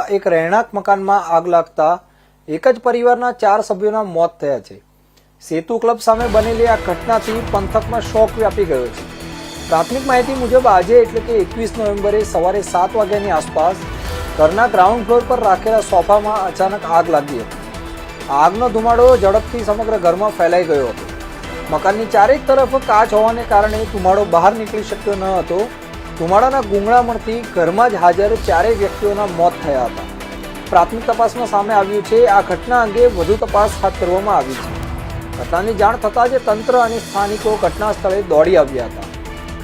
એક રહેણાંક મકાનમાં આગ લાગતા એક જ પરિવારના ચાર સભ્યોના મોત થયા છે. સેતુ ક્લબ સામે બનેલી આ ઘટનાથી પંથકમાં શોક વ્યાપી ગયો છે. પ્રાથમિક માહિતી મુજબ આજે એટલે કે એકવીસ નવેમ્બરે સવારે સાત વાગ્યાની આસપાસ ઘરના ગ્રાઉન્ડ ફ્લોર પર રાખેલા સોફામાં અચાનક આગ લાગી હતી. આગનો ધુમાડો ઝડપથી સમગ્ર ઘરમાં ફેલાઈ ગયો હતો. મકાનની ચારેક તરફ કાચ હોવાને કારણે ધુમાડો બહાર નીકળી શક્યો ન હતો. ધુમાડાના ગુંગળામણથી ઘરમાં જ હાજર ચારેય વ્યક્તિઓના મોત થયા હતા. પ્રાથમિક તપાસમાં સામે આવ્યું છે, આ ઘટના અંગે વધુ તપાસ હાથ ધરવામાં આવી છે. ઘટનાની જાણ થતાં જ તંત્ર અને સ્થાનિકો ઘટના સ્થળે દોડી આવ્યા હતા.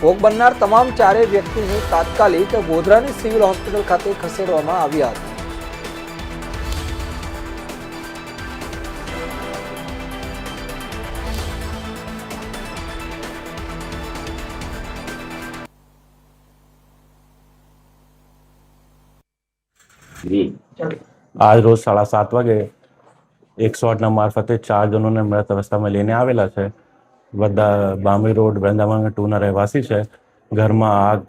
ભોગ બનનાર તમામ ચારેય વ્યક્તિને તાત્કાલિક ગોધરાની સિવિલ હોસ્પિટલ ખાતે ખસેડવામાં આવ્યા હતા. આજ રોજ સાડા સાત વાગે એકસો આઠના મારફતે ચાર જણોને મૃત અવસ્થામાં લઈને આવેલા છે. બધા બામી રોડ વૃંદાવન ટુના રહેવાસી છે. ઘરમાં આગ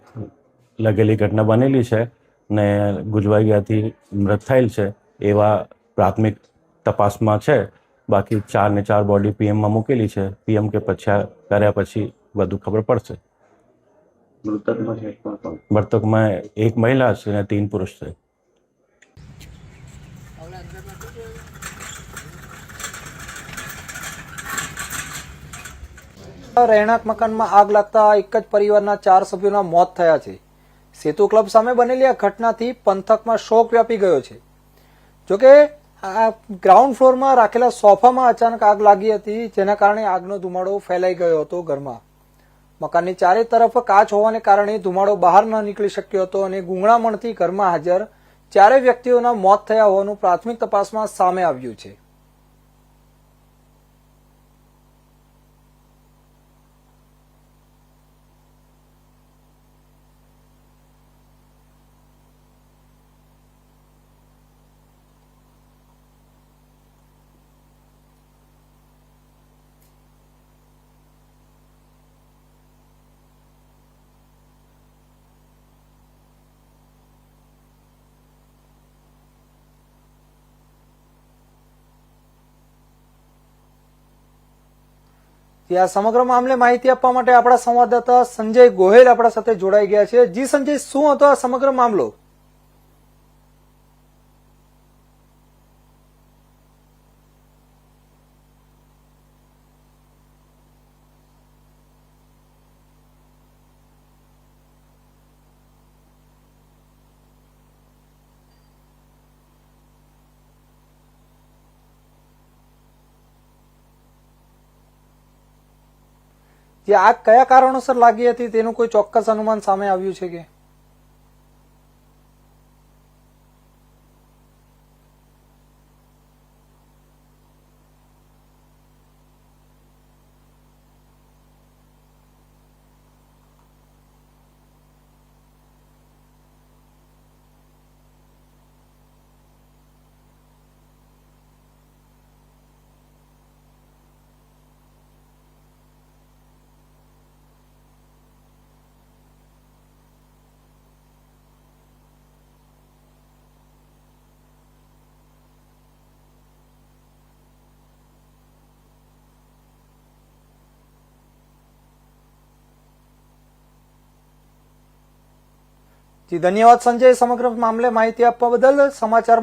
લગેલી ઘટના બનેલી છે ને ગુજવાઈ ગયાથી મૃત થયેલ છે એવા પ્રાથમિક તપાસમાં છે. બાકી ચાર ને ચાર બોડી પીએમમાં મૂકેલી છે. પીએમ કે પછી કર્યા પછી વધુ ખબર પડશે. મૃતકમાં એક મહિલા છે અને તીન પુરુષ છે. રહેણાંક મકાનમાં આગ લાગતા એક જ પરિવારના ચાર સભ્યોના મોત થયા છે. સેતુ ક્લબ સામે બનેલી આ ઘટનાથી પંથકમાં શોક વ્યાપી ગયો છે. જોકે, આ ગ્રાઉન્ડ ફ્લોરમાં રાખેલા સોફામાં અચાનક આગ લાગી હતી, જેના કારણે આગનો ધુમાડો ફેલાઈ ગયો હતો ઘરમાં. મકાનની ચારે તરફ કાચ હોવાને કારણે ધુમાડો બહાર ન નીકળી શક્યો હતો અને ગુંગળામણથી ઘરમાં હાજર ચારેય વ્યક્તિઓના મોત થયા હોવાનું પ્રાથમિક તપાસમાં સામે આવ્યું છે. આ સમગ્ર મામલે માહિતી આપવા માટે આપણા સંવાદદાતા સંજય ગોહેલ આપણા સાથે જોડાઈ ગયા છે. જી સંજય, શું હતો આ સમગ્ર મામલો? જે આગ કયા કારણોસર લાગી હતી તેનું કોઈ ચોક્કસ અનુમાન સામે આવ્યું છે કે? જી ધન્યવાદ સંજય. સમગ્ર મામલે માહિતી આપવા બદલ સમાચારમાં